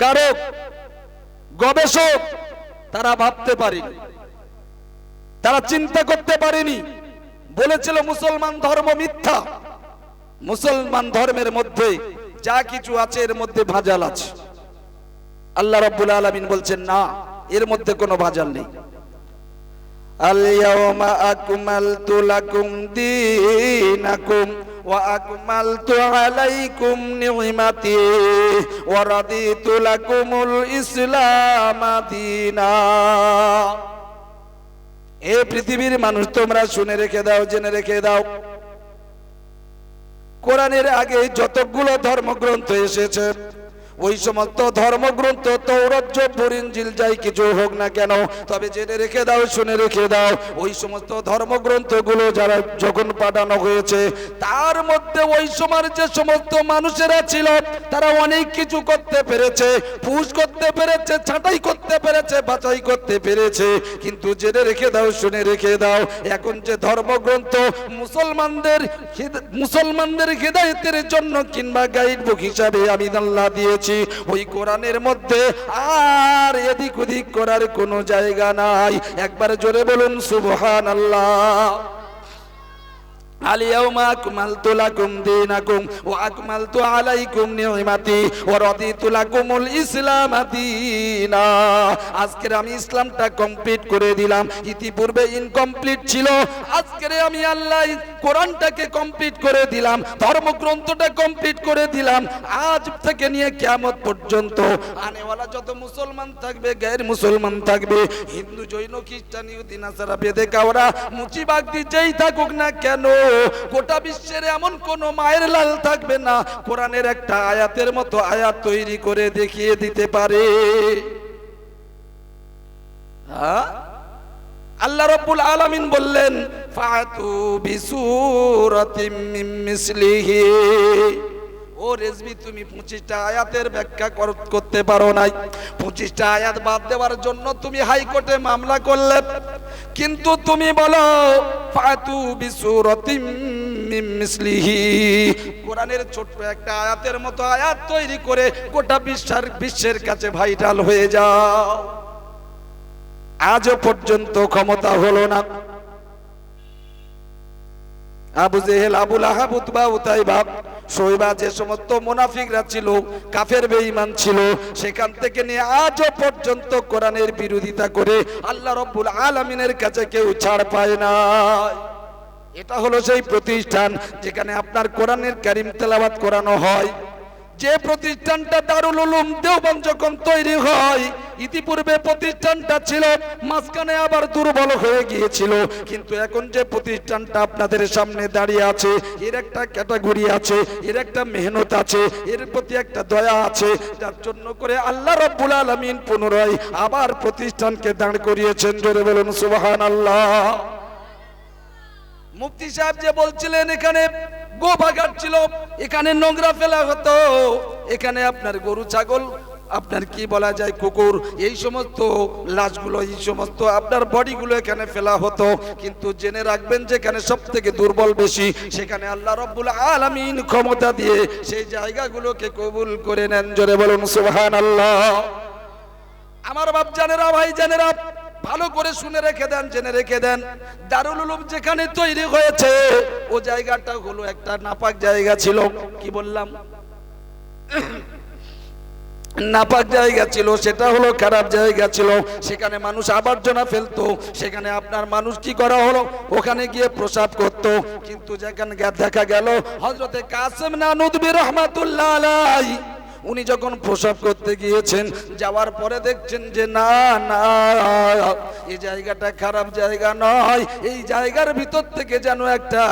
কারক, গবেষক, তারা ভাবতে পারেনি। তারা চিন্তা করতে পারেনি। বলেছিল মুসলমান ধর্ম মিথ্যা। মুসলমান ধর্মের মধ্যে যা কিছু আছে এর মধ্যে ভাজাল আছে। আল্লাহ রব্বুল আলমিন বলছেন, না, এর মধ্যে কোনো ভাজাল নেই। আলিয়া আকমাল তুলাকুম দিনাকুম وأكملت عليكم نعمتي ورضيت لكم الإسلام دينا এ পৃথিবীর মানুষ তোমরা শুনে রেখে দাও জেনে রেখে দাও কোরআনের আগে যতগুলো ধর্মগ্রন্থ এসেছে ওই সমস্ত ধর্মগ্রন্থ তৌরত জব্বর যাই কিছু হোক না কেন, তবে জেনে রেখে দাও, শুনে রেখে দাও, ওই সমস্ত ধর্মগ্রন্থগুলো যারা যখন পাঠানো হয়েছে, তার মধ্যে ওই সময়ের যে সমস্ত মানুষেরা ছিল, তারা অনেক কিছু করতে পেরেছে, পুষ করতে পেরেছে, ছাঁটাই করতে পেরেছে, বাছাই করতে পেরেছে, কিন্তু জেনে রেখে দাও, শুনে রেখে দাও, এখন যে ধর্মগ্রন্থ মুসলমানদের মুসলমানদের হেদায়েতের জন্য কিংবা গাইড বুক হিসাবে আমি আল্লাহ দিয়েছি ওই কোরআনের মধ্যে আর এদিক ওদিক করার কোনো জায়গা নাই। একবার জোরে বলুন সুবহান আল্লাহ اليوم أكملت لكم دينكم وأكملت عليكم نعمتي ورضيت لكم الإسلام دينا আজকের আমি ইসলামটা কমপ্লিট করে দিলাম ইতিপূর্বে ইনকমপ্লিট ছিল আজকের আমি আল্লাহ কোরআনটাকে কমপ্লিট করে দিলাম ধর্মগ্রন্থটা কমপ্লিট করে দিলাম আজ থেকে নিয়ে কিয়ামত পর্যন্ত আনেওয়ালা যত মুসলমান থাকবে গায়ের মুসলমান থাকবে হিন্দু জৈন খ্রিস্টান ইহুদি নাসারা বেদে কাওরা মুচিবাগদি যেই থাকুক না কেন গোটা বিশ্বের এমন কোন মায়ের লাল থাকবে না। কোরআনের একটা আয়াতের মতো আয়াত তৈরি করে দেখিয়ে দিতে পারে। হ্যাঁ? আল্লাহ রব্বুল আলামিন বললেন, ফাতু বিসুরাতিম মিসলিহি। ও রেজবি, তুমি পঁচিশটা আয়াতের ব্যাখ্যা কর- করতে পারো নাই। পঁচিশটা আয়াত বাদ দেওয়ার জন্য তুমি হাইকোর্টে মামলা করলে। কিন্তু তুমি বলো, ফাতু বিসুরাতিম কোরআনের ছোট্ট একটা আয়াতের মতো আয়াত তৈরি করে গোটা বিশ্বের বিশ্বের কাছে ভাইরাল হয়ে যাও। আজও পর্যন্ত ক্ষমতা হলো না। আবু জেহেল, আবুল আহাব, উতবা, উতাইবা শৈবা যে সমস্ত মুনাফিকরা ছিল, কাফের বেঈমান ছিল, সেখান থেকে নিয়ে আজও পর্যন্ত কোরআনের বিরোধিতা করে আল্লাহ রব্বুল আলামিনের কাছে কেউ ছাড় পায় না। এটা হলো সেই প্রতিষ্ঠান যেখানে আপনার কোরআনের কারিম তেলাওয়াত করানো হয়। যে প্রতিষ্ঠানটা দারুল উলুম দেওবন্দ যখন তৈরি হয় ইতিপূর্বে প্রতিষ্ঠানটা ছিল, মাঝখানে আবার দুর্বল হয়ে গিয়েছিল। কিন্তু এখন যে প্রতিষ্ঠানটা আপনাদের সামনে দাঁড়িয়ে আছে, এর একটা ক্যাটাগরি আছে, এর একটা মেহনত আছে, এর প্রতি একটা দয়া আছে, যার জন্য করে আল্লাহ রব্বুল আলমিন পুনরায় আবার প্রতিষ্ঠানকে দাঁড় করিয়েছেন। জোরে বলুন সুবাহান আল্লাহ মুফতি সাহেব যে বলছিলেন, এখানে গো ভাগার ছিল, এখানে নোংরা ফেলা হতো, এখানে আপনার গরু, ছাগল আপনার কি বলা যায় কুকুর? এই সমস্ত লাশগুলো, এই সমস্ত আপনার বডিগুলো এখানে ফেলা হতো। কিন্তু জেনে রাখবেন যেখানে সব থেকে দুর্বল বেশি, সেখানে আল্লাহ রব্বুল আলামিন ক্ষমতা দিয়ে সেই জায়গাগুলোকে কবুল করে নেন। জোরে বলুন সুবহান আল্লাহ আমার বাপ জানেরা, ভাই জানেরা, ভালো করে শুনে রেখে দেন, জেনে রেখে দেন। দারুল উলুম যেখানে তৈরি হয়েছে, ও জায়গাটা হলো একটা নাপাক জায়গা ছিল। কি বললাম? নাপাক জায়গা ছিল, সেটা হলো খারাপ জায়গা ছিল। সেখানে মানুষ আবর্জনা ফেলতো, সেখানে আপনার মানুষ কি করা হলো? ওখানে গিয়ে প্রসাব করত। কিন্তু যেখানে দেখা গেল হজরতে কাসেম নানুদবি রহমাতুল্লাহ আলাই উনি যখন প্রসাব করতে গিয়েছেন, যাওয়ার পরে দেখছেন যে, না না এই জায়গাটা খারাপ জায়গা নয়। এই জায়গার ভিতর থেকে যেন একটা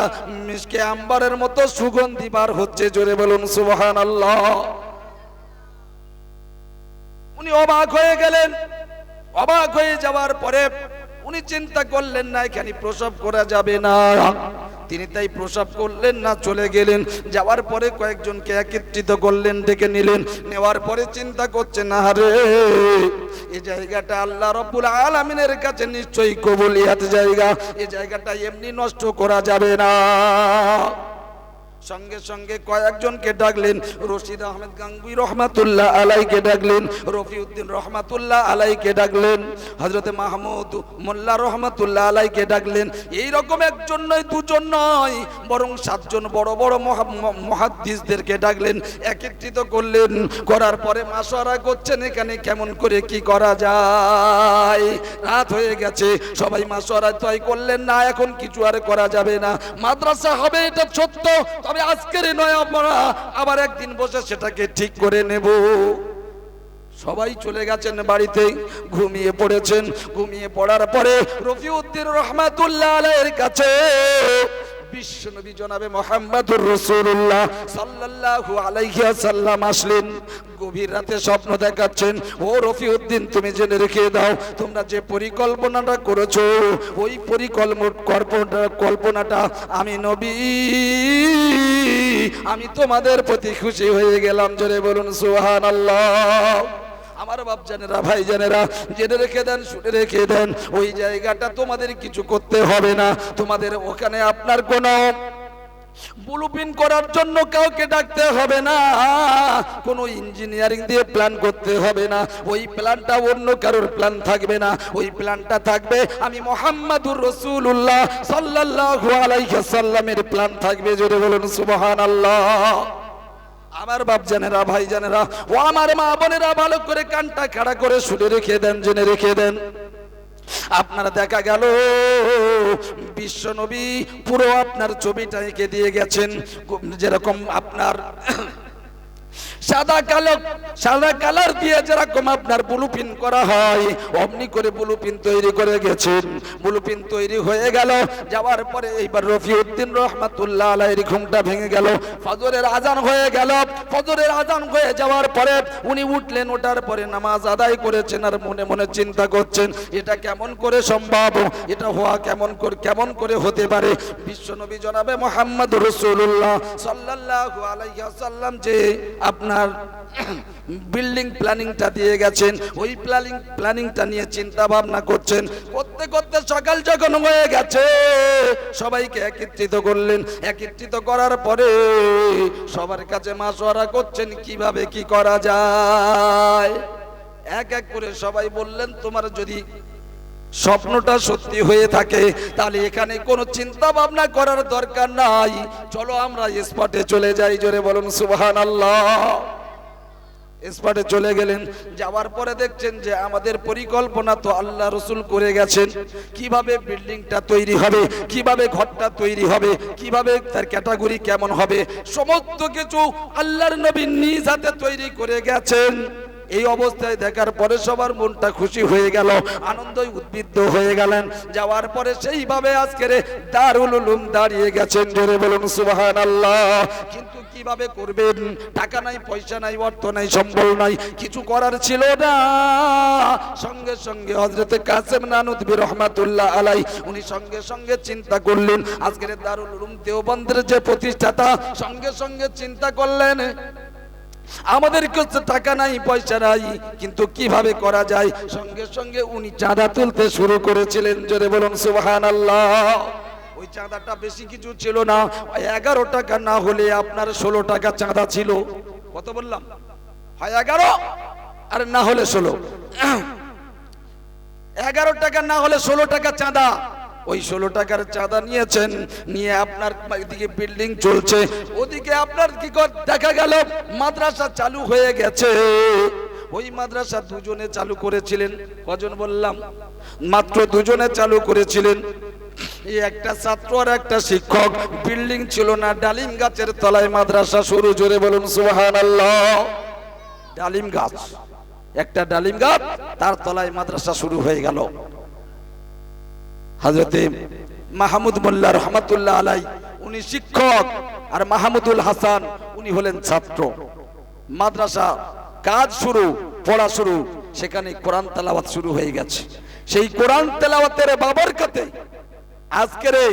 মিসকে আম্বারের মতো সুগন্ধি বার হচ্ছে। জোরে বলুন সুবহান আল্লাহ উনি অবাক হয়ে গেলেন। অবাক হয়ে যাওয়ার পরে উনি চিন্তা করলেন না, এখানে প্রসব করা যাবে না। তিনি তাই প্রসব করলেন না, চলে গেলেন। যাওয়ার পরে কয়েকজনকে একত্রিত করলেন, ডেকে নিলেন। নেওয়ার পরে চিন্তা করছেন না রে এই জায়গাটা আল্লাহ রব্বুল আলামিনের কাছে নিশ্চয়ই কবুলিয়াত জায়গা। এই জায়গাটা এমনি নষ্ট করা যাবে না। সঙ্গে সঙ্গে কয়েকজনকে ডাকলেন। রশিদ আহমেদ গাঙ্গুই রহমাতুল্লাহ আলাইকে ডাকলেন। রফিউদ্দিন রহমাতুল্লাহ আলাইকে ডাকলেন। হজরতে মাহমুদ মোল্লা রহমাতুল্লাহ আলাইকে ডাকলেন। এই রকম একজন নয়, দুজন নয়, বরং সাতজন বড় বড় মহাদ্দিসদেরকে ডাকলেন। একত্রিত করলেন। করার পরে মাসোয়ারা করছেন, এখানে কেমন করে কি করা যায়? রাত হয়ে গেছে। সবাই মাসোয়ারা তয় করলেন না, এখন কিছু আর করা যাবে না। মাদ্রাসা হবে এটা সত্য তবে আজকের নয় আমরা আবার একদিন বসে সেটাকে ঠিক করে নেব। সবাই চলে গেছেন বাড়িতে, ঘুমিয়ে পড়েছেন। ঘুমিয়ে পড়ার পরে রফিউদ্দিন রহমাতুল্লাহ আলাইয়ের কাছে বিশ্বনবী জনাবে মোহাম্মদুর রসুল্লাহ সাল্লাল্লাহু আলাইহি সাল্লাম আসলেন। গভীর রাতে স্বপ্ন দেখাচ্ছেন, ও রফিউদ্দিন, তুমি জেনে রেখে দাও, তোমরা যে পরিকল্পনাটা করেছ, ওই পরিকল্পনা কল্পনাটা আমি নবী, আমি তোমাদের প্রতি খুশি হয়ে গেলাম। জোরে বলুন, সুবহানাল্লাহ। আমার বাপ জানেরা ভাই জানেরা জেনে রেখে দেন, শুনে রেখে দেন, ওই জায়গাটা তোমাদের কিছু করতে হবে না। তোমাদের ওখানে আপনার কোনো ব্লুপ্রিন্ট করার জন্য কাউকে ডাকতে হবে না। কোনো ইঞ্জিনিয়ারিং দিয়ে প্ল্যান করতে হবে না। ওই প্ল্যানটা অন্য কারোর প্ল্যান থাকবে না। ওই প্ল্যানটা থাকবে আমি মোহাম্মদুর রসুল্লাহ সাল্লাল্লাহু আলাইহি সাল্লামের প্ল্যান থাকবে। জোরে বলুন, সুবহানাল্লাহ। আমার বাপ জানেরা, ভাই জানেরা, ও আমার মা বোনেরা ভালো করে কানটা খাড়া করে শুনে রেখে দেন, জেনে রেখে দেন। আপনারা দেখা গেল, বিশ্ব নবী পুরো আপনার ছবিটা এঁকে দিয়ে গেছেন। যেরকম আপনার সাদা কালো, সাদা কালার দিয়ে যেরকম আপনার বুলুপিন করা হয়, অমনি করে বুলুপিন তৈরি করে গেছেন। বুলুপিন তৈরি হয়ে গেল, যাওয়ার পরে এইবার রফিউদ্দিন রহমাতুল্লাহ আলাইহির ঘুমটা ভেঙে গেল, ফজরের আজান হয়ে গেল। ফজরের আজান হয়ে যাওয়ার পরে উনি উঠলেন, ওঠার পরে নামাজ আদায় করেছেন আর মনে মনে চিন্তা করছেন, এটা কেমন করে সম্ভব? এটা হওয়া কেমন করে কেমন করে হতে পারে? বিশ্বনবী জনাবে মোহাম্মদ রসুল্লাহ সাল্লাল্লাহু আলাইহি সাল্লাম যে আপনার বিল্ডিং প্ল্যানিংটা দিয়ে গেছেন, ওই প্ল্যানিং, প্ল্যানিংটা নিয়ে চিন্তা ভাবনা করছেন, করতে করতে সকাল যখন হয়ে গেছে, সবাইকে একত্রিত করলেন। একত্রিত করার পরে সবার কাছে মাসোয়ারা করছেন, কীভাবে কি করা যায়? এক এক করে সবাই বললেন, তোমার যদি স্বপ্নটা সত্যি হয়ে থাকে, তাহলে এখানে কোনো চিন্তা ভাবনা করার দরকার নাই। চলো আমরা স্পটে চলে যাই। জোরে বলুন সুবহান আল্লাহ স্পটে চলে গেলেন, যাওয়ার পরে দেখছেন যে আমাদের পরিকল্পনা তো আল্লাহ রসুল করে গেছেন। কীভাবে বিল্ডিংটা তৈরি হবে, কীভাবে ঘরটা তৈরি হবে, কীভাবে তার ক্যাটাগরি কেমন হবে, সমস্ত কিছু আল্লাহর নবী নিজ হাতে তৈরি করে গেছেন। এই অবস্থায় দেখার পরে সবার মনটা খুশি হয়ে গেল, আনন্দই উদ্বুদ্ধ হয়ে গেলেন। যাওয়ার পরে সেইভাবে আজকের দারুল উলুম দাঁড়িয়ে গেছেন, জোরে বলুন সুবাহান আল্লাহ কিন্তু কীভাবে করবেন? টাকা নাই, পয়সা নাই, অর্থ নাই, সম্বল নাই, কিছু করার ছিল না। সঙ্গে সঙ্গে হজরতে কাসেম নানুদ্বি রহমাতুল্লাহ আলাই উনি সঙ্গে সঙ্গে চিন্তা করলেন, আজকের দারুল উলুম দেওবন্দের যে প্রতিষ্ঠাতা, সঙ্গে সঙ্গে চিন্তা করলেন আমাদের কাছে টাকা নাই, পয়সা নাই, কিন্তু কীভাবে করা যায়? সঙ্গে সঙ্গে উনি চাঁদা তুলতে শুরু করেছিলেন, জোরে বলুন সুবহান ওই চাঁদাটা বেশি কিছু ছিল না এগারো টাকা না হলে আপনার ষোলো টাকা চাঁদা ছিল। কত বললাম? হয় এগারো? আর না হলে ষোলো। এগারো টাকা না হলে ষোলো টাকা চাঁদা। ওই ষোলো টাকার চাঁদা নিয়েছেন, নিয়ে আপনার এদিকে বিল্ডিং চলছে। ওদিকে আপনার কি দেখা গেল, মাদ্রাসা চালু হয়ে গেছে। ওই মাদ্রাসা দুজনে চালু করেছিলেন। কজন বললাম? মাত্র দুজনে চালু করেছিলেন। একটা ছাত্র আর একটা শিক্ষক বিল্ডিং ছিল না, ডালিম গাছের তলায় মাদ্রাসা শুরু, জোরে বলুন সুবহান ডালিম গাছ, একটা ডালিম গাছ, তার তলায় মাদ্রাসা শুরু হয়ে গেল। হজরতে মাহমুদ মোল্লা রহমতুল্লাহ আলাই উনি শিক্ষক আর মাহমুদুল হাসান, উনি হলেন ছাত্র। মাদ্রাসা কাজ শুরু, পড়া শুরু, সেখানে কোরআন তেলাওয়াত শুরু হয়ে গেছে। সেই কোরআন তেলাওয়াতের বাবার কাতে আজকের এই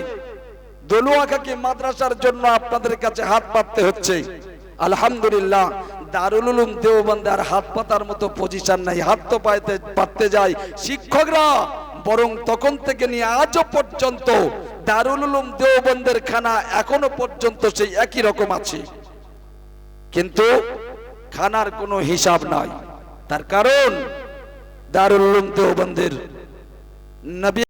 দলুয়াকাকে মাদ্রাসার জন্য আপনাদের কাছে হাত পাততে হচ্ছে। আলহামদুলিল্লাহ, দারুল উলুম দেওবন্দে আর হাত পাতার মতো পজিশন নাই, হাত তো পাইতে পাততে যায়। শিক্ষকরা বরং তখন থেকে নিয়ে আজও পর্যন্ত দারুল উলুম দেওবন্দের খানা এখনও পর্যন্ত সেই একই রকম আছে। কিন্তু খানার কোনো হিসাব নাই। তার কারণ দারুল উলুম দেওবন্দের নবী